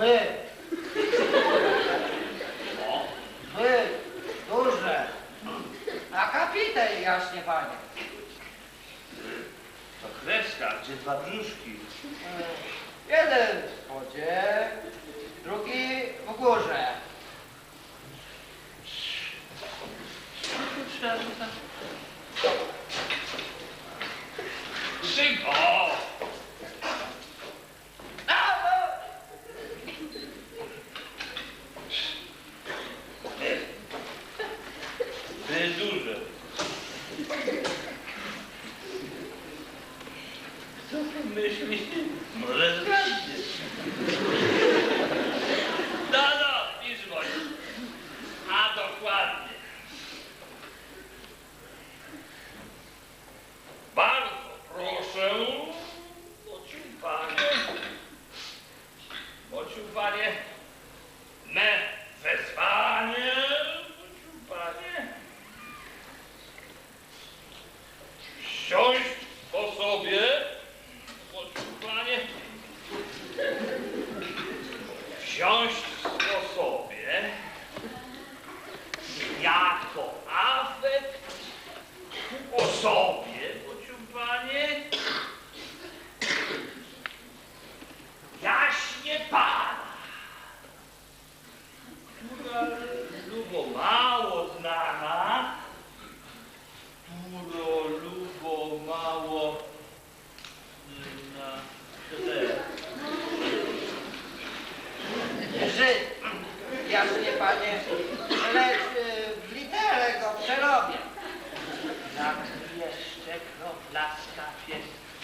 By, O, by, duże. A kapitel jaśnie, panie. to kreska, gdzie dwa brzuszki. E, Jeden w spodzie, drugi w górze. Szybko! A, no, Ty duże. Co ty myślisz? Może zgadnie. No, no, pisz bądź. A dokładnie. Bardzo proszę. Bociu panie. Bociu panie. Me wezwanie. Bociu panie. Siąść po sobie. Bociu panie. Wsiąść po Jako afekt ku osobie, bociu panie. Jaśnie pana. Jaśnie, panie, lecz y, w literę go przerobię. Jak jeszcze kropla skapie,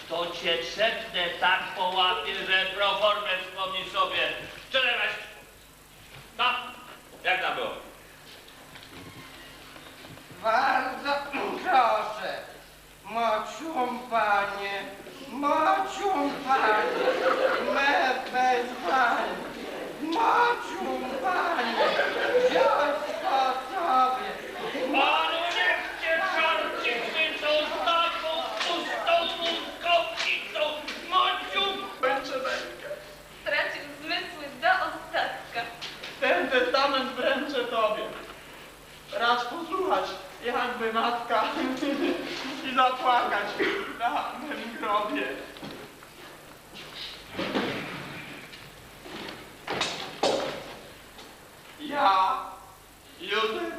to cię trzepnę tak po łapie, że proformę wspomni sobie. Strzelaj No, jak tam było? Bardzo proszę, mocium panie, mocium panie, me wezwanie, mocium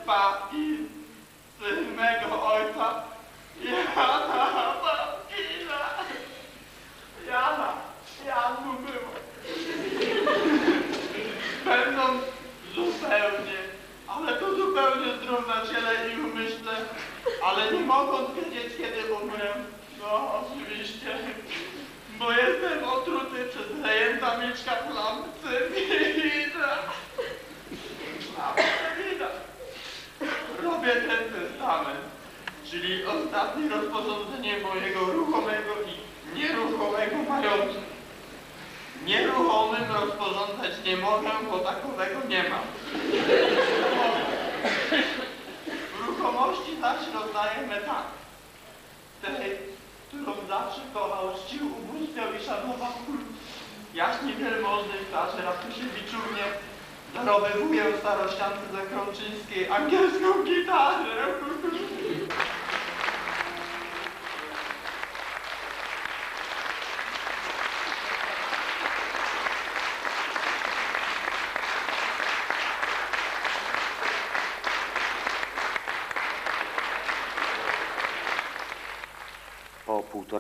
Józefa i syn mego ojca, Jana Markina. Jana, Janu było. Będą zupełnie, ale to zupełnie zdrów na ciele i umyśle, ale nie mogąc wiedzieć, kiedy umrę. No, oczywiście, bo jestem otruty przez zajęta mieczka flamcy czyli ostatnie rozporządzenie mojego ruchomego i nieruchomego majątku. Nieruchomym rozporządzać nie mogę, bo takowego nie mam. W ruchomości zaś rozdajemy tak. Tej, którą zawsze kochał, czcił, ubóstwiał i szanował. Jaśni wielmożny w czasie Ratusiewiczunie darowywuję starościance zakrączyńskiej angielską gitarę.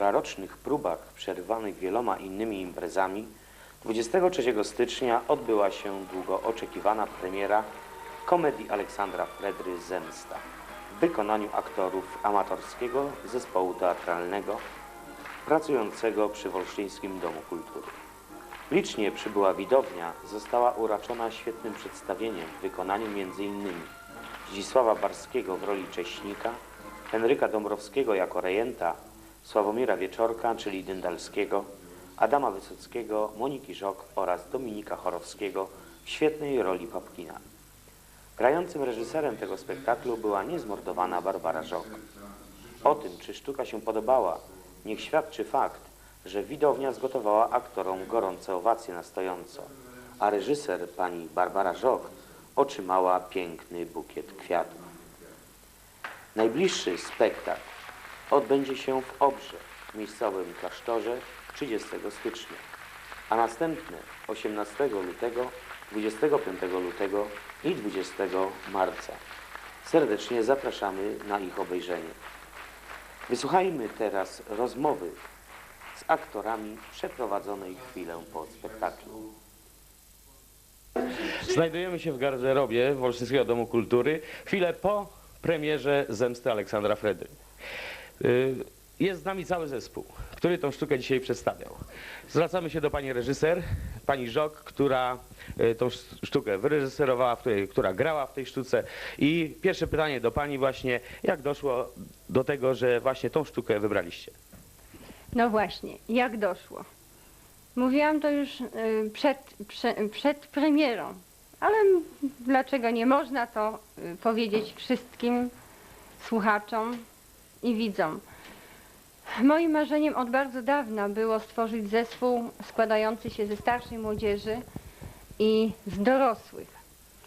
Półtorarocznych próbach przerwanych wieloma innymi imprezami 23 stycznia odbyła się długo oczekiwana premiera komedii Aleksandra Fredry Zemsta w wykonaniu aktorów amatorskiego zespołu teatralnego pracującego przy Wolsztyńskim Domu Kultury. Licznie przybyła widownia została uraczona świetnym przedstawieniem w wykonaniu m.in. Zdzisława Barskiego w roli Cześnika, Henryka Dąbrowskiego jako rejenta, Sławomira Wieczorka, czyli Dyndalskiego Adama Wysockiego, Moniki Żok oraz Dominika Chorowskiego w świetnej roli Papkina. Grającym reżyserem tego spektaklu była niezmordowana Barbara Żok. O tym, czy sztuka się podobała, niech świadczy fakt, że widownia zgotowała aktorom gorące owacje na stojąco, a reżyser, pani Barbara Żok, otrzymała piękny bukiet kwiatów. Najbliższy spektakl odbędzie się w Obrze, miejscowym klasztorze 30 stycznia, a następne 18 lutego, 25 lutego i 20 marca. Serdecznie zapraszamy na ich obejrzenie. Wysłuchajmy teraz rozmowy z aktorami przeprowadzonej chwilę po spektaklu. Znajdujemy się w garderobie Wolsztyńskiego Domu Kultury chwilę po premierze Zemsty Aleksandra Fredry. Y, Jest z nami cały zespół, który tą sztukę dzisiaj przedstawiał. Zwracamy się do pani reżyser, pani Żok, która y, tą sz- sztukę wyreżyserowała, która grała w tej sztuce. I pierwsze pytanie do pani właśnie, jak doszło do tego, że właśnie tą sztukę wybraliście? No właśnie, jak doszło? Mówiłam to już y, przed, prze, przed premierą, ale dlaczego nie można to powiedzieć wszystkim słuchaczom i widzom? Moim marzeniem od bardzo dawna było stworzyć zespół składający się ze starszej młodzieży i z dorosłych,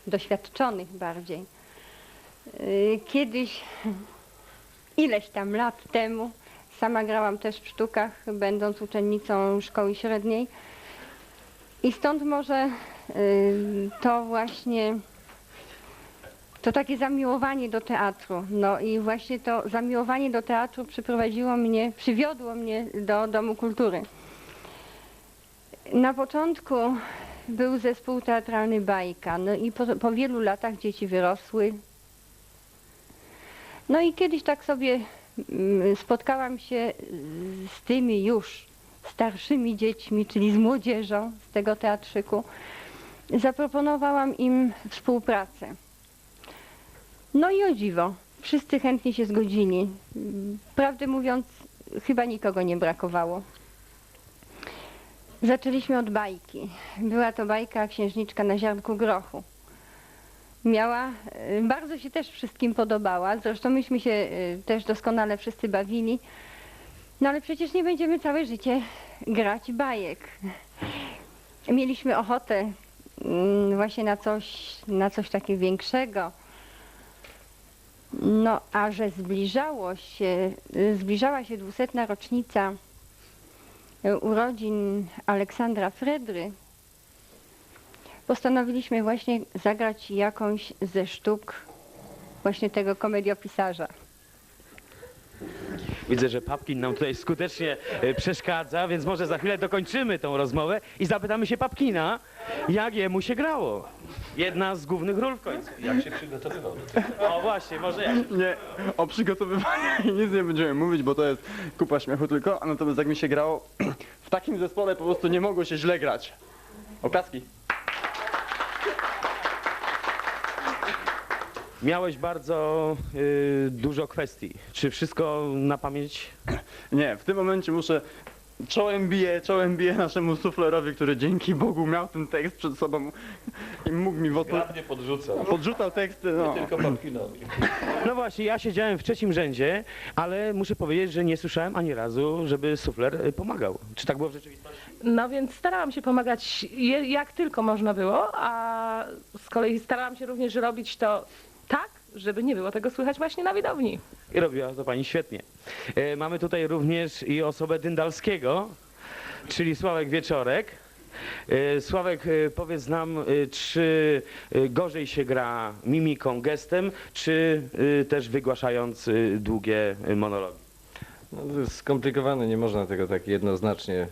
doświadczonych bardziej. Y, Kiedyś, ileś tam lat temu, Sama grałam też w sztukach, będąc uczennicą szkoły średniej. I stąd może y, to właśnie, to takie zamiłowanie do teatru. No i właśnie to zamiłowanie do teatru przyprowadziło mnie, przywiodło mnie do Domu Kultury. Na początku był zespół teatralny Bajka, no i po, po wielu latach dzieci wyrosły. No i kiedyś tak sobie mm, spotkałam się z tymi już starszymi dziećmi, czyli z młodzieżą z tego teatrzyku. Zaproponowałam im współpracę. No i o dziwo, wszyscy chętnie się zgodzili. Prawdę mówiąc, chyba nikogo nie brakowało. Zaczęliśmy od bajki. Była to bajka Księżniczka na ziarnku grochu. Miała, y, bardzo się też wszystkim podobała, zresztą myśmy się y, też doskonale wszyscy bawili. No ale przecież nie będziemy całe życie grać bajek. Mieliśmy ochotę mm, właśnie na coś, na coś takiego większego. No, a że zbliżało się, zbliżała się dwusetna rocznica y, urodzin Aleksandra Fredry, postanowiliśmy właśnie zagrać jakąś ze sztuk właśnie tego komediopisarza. Widzę, że Papkin nam tutaj skutecznie e, przeszkadza, więc może za chwilę dokończymy tą rozmowę i zapytamy się Papkina, jak jemu się grało. Jedna z głównych ról w końcu. Jak się przygotowywał do tego? O właśnie, może jak. Nie, o przygotowywaniu nic nie będziemy mówić, bo to jest kupa śmiechu tylko, a natomiast jak mi się grało, w takim zespole po prostu nie mogło się źle grać. Oklaski. Miałeś bardzo y, dużo kwestii. Czy wszystko na pamięć? Nie, w tym momencie muszę czołem biję, czołem biję naszemu suflerowi, który dzięki Bogu miał ten tekst przed sobą i mógł mi w odpo- Nie podrzucał. podrzucał teksty, no. Tylko Papkinowi. No właśnie, ja siedziałem w trzecim rzędzie, ale muszę powiedzieć, że nie słyszałem ani razu, żeby sufler y, pomagał. Czy tak było w rzeczywistości? No więc starałam się pomagać je- jak tylko można było, a z kolei starałam się również robić to tak, żeby nie było tego słychać właśnie na widowni. I robiła to pani świetnie. E, mamy tutaj również i osobę Dyndalskiego, czyli Sławek Wieczorek. E, Sławek, e, powiedz nam, e, czy e, gorzej się gra mimiką, gestem, czy też wygłaszając długie monologi? No, to jest skomplikowane, nie można tego tak jednoznacznie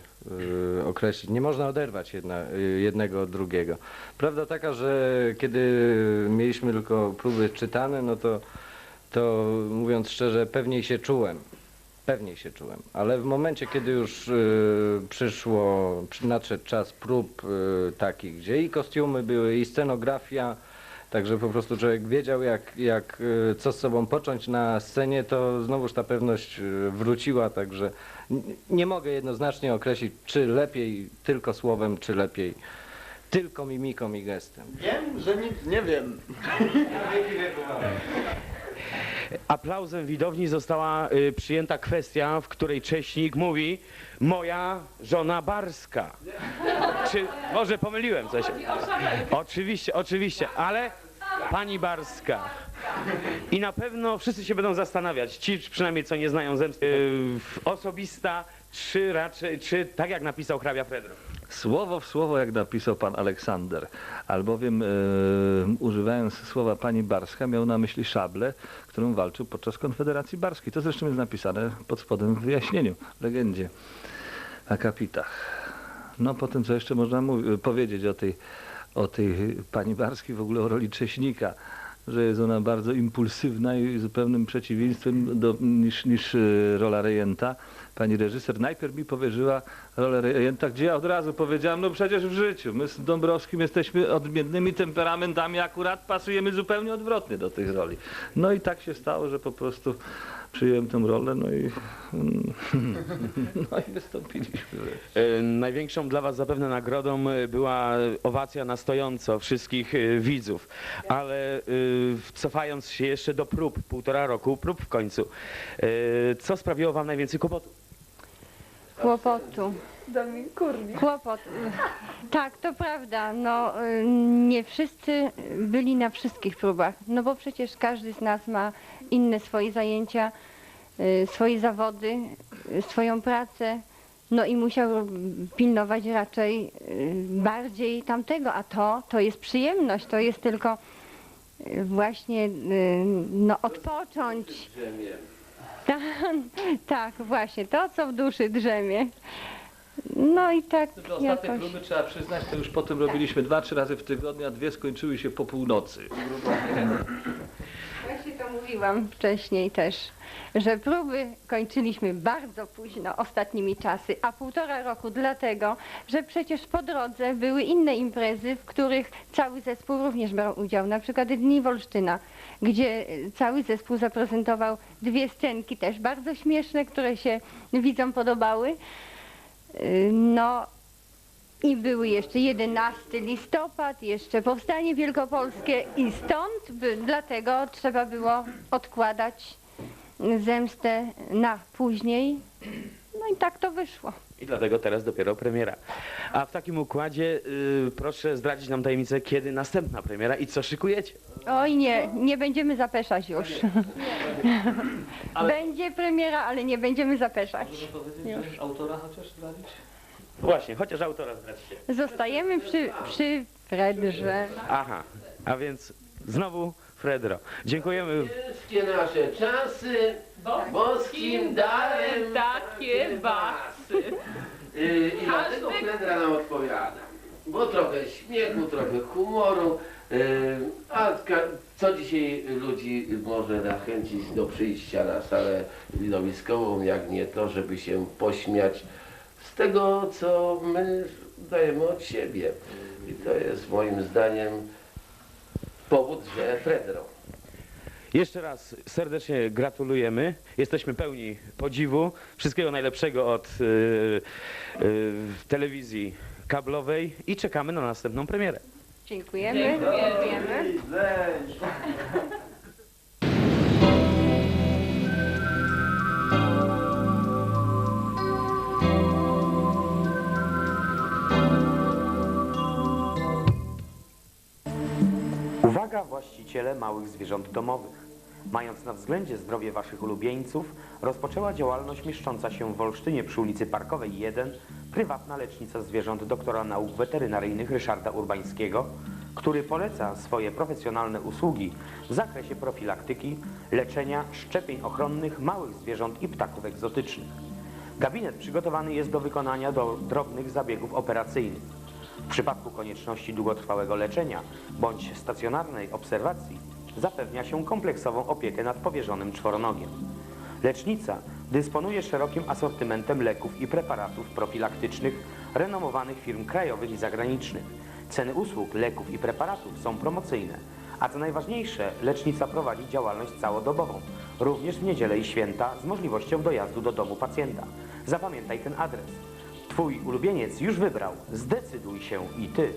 y, określić. Nie można oderwać jedna, y, jednego od drugiego. Prawda taka, że kiedy mieliśmy tylko próby czytane, no to, to mówiąc szczerze, pewniej się czułem. Pewniej się czułem. Ale w momencie, kiedy już y, przyszło, przy- nadszedł czas prób y, takich, gdzie i kostiumy były, i scenografia, Także po prostu człowiek wiedział, jak, jak, y, co z sobą począć na scenie, to znowuż ta pewność y, wróciła, także nie mogę jednoznacznie określić, czy lepiej tylko słowem, czy lepiej tylko mimiką i gestem. Wiem, że nic nie wiem. Aplauzem widowni została y, przyjęta kwestia, w której Cześnik mówi moja żona Barska. Czy może pomyliłem coś? Oczywiście, oczywiście, ale pani Barska. I na pewno wszyscy się będą zastanawiać, ci przynajmniej co nie znają zemsty, y, osobista, czy raczej, czy tak jak napisał hrabia Fredro. Słowo w słowo, jak napisał pan Aleksander, albowiem e, używając słowa pani Barska, miał na myśli szablę, którą walczył podczas Konfederacji Barskiej. To zresztą jest napisane pod spodem w wyjaśnieniu, legendzie, akapitach. No po tym, co jeszcze można powiedzieć o tej, o tej pani Barskiej, w ogóle o roli Cześnika, że jest ona bardzo impulsywna i zupełnym przeciwieństwem do, niż, niż e, rola rejenta. Pani reżyser najpierw mi powierzyła rolę rejenta, gdzie ja od razu powiedziałem, no przecież w życiu, my z Dąbrowskim jesteśmy odmiennymi temperamentami, akurat pasujemy zupełnie odwrotnie do tych roli. No i tak się stało, że po prostu przyjąłem tę rolę, no i, no i wystąpiliśmy. E, Największą dla Was zapewne nagrodą e, była owacja na stojąco wszystkich e, widzów, ale e, cofając się jeszcze do prób, półtora roku prób w końcu, e, co sprawiło Wam najwięcej kłopotów? Kłopotu. Kłopot. Tak, to prawda. No, y, nie wszyscy byli na wszystkich próbach. No bo przecież każdy z nas ma inne swoje zajęcia, y, swoje zawody, y, swoją pracę. No i musiał pilnować raczej y, bardziej tamtego, a to, to jest przyjemność, to jest tylko właśnie no, odpocząć. Tak, tak, właśnie, to co w duszy drzemie. No i tak Te ostatnie jakoś. próby trzeba przyznać, to już potem robiliśmy dwa, trzy razy w tygodniu, a dwie skończyły się po północy. Mówiłam wcześniej też, że próby kończyliśmy bardzo późno ostatnimi czasy, a półtora roku dlatego, że przecież po drodze były inne imprezy, w których cały zespół również brał udział, na przykład Dni Wolsztyna, gdzie cały zespół zaprezentował dwie scenki też bardzo śmieszne, które się widzom podobały. No i były jeszcze 11 listopad, jeszcze Powstanie Wielkopolskie i stąd by, dlatego trzeba było odkładać zemstę na później. No i tak to wyszło. I dlatego teraz dopiero premiera. A w takim układzie y, proszę zdradzić nam tajemnicę, kiedy następna premiera i co szykujecie? Oj nie, nie będziemy zapeszać już. Będzie premiera, ale nie będziemy zapeszać. powiedzieć, autora chociaż zdradzić? Właśnie, chociaż autora zdradźcie. Zostajemy przy, przy Fredrze. Aha, a więc znowu Fredro. Dziękujemy. Wszystkie nasze czasy boskim darem Takie basy. yy, i dlatego Fredra nam odpowiada. Bo trochę śmiechu, trochę humoru, yy, a co dzisiaj ludzi może zachęcić do przyjścia na salę widowiskową, jak nie to, żeby się pośmiać z tego, co my dajemy od siebie. I to jest moim zdaniem powód, że Fredro. Jeszcze raz serdecznie gratulujemy. Jesteśmy pełni podziwu. Wszystkiego najlepszego od y, y, telewizji kablowej i czekamy na następną premierę. Dziękujemy. Dziękujemy. Uwaga właściciele małych zwierząt domowych. Mając na względzie zdrowie waszych ulubieńców, rozpoczęła działalność mieszcząca się w Olsztynie przy ulicy Parkowej 1 prywatna lecznica zwierząt doktora nauk weterynaryjnych Ryszarda Urbańskiego, który poleca swoje profesjonalne usługi w zakresie profilaktyki, leczenia, szczepień ochronnych małych zwierząt i ptaków egzotycznych. Gabinet przygotowany jest do wykonania do drobnych zabiegów operacyjnych. W przypadku konieczności długotrwałego leczenia bądź stacjonarnej obserwacji zapewnia się kompleksową opiekę nad powierzonym czworonogiem. Lecznica dysponuje szerokim asortymentem leków i preparatów profilaktycznych renomowanych firm krajowych i zagranicznych. Ceny usług, leków i preparatów są promocyjne, A co najważniejsze, lecznica prowadzi działalność całodobową, również w niedzielę i święta z możliwością dojazdu do domu pacjenta. Zapamiętaj ten adres. Twój ulubieniec już wybrał. Zdecyduj się i ty.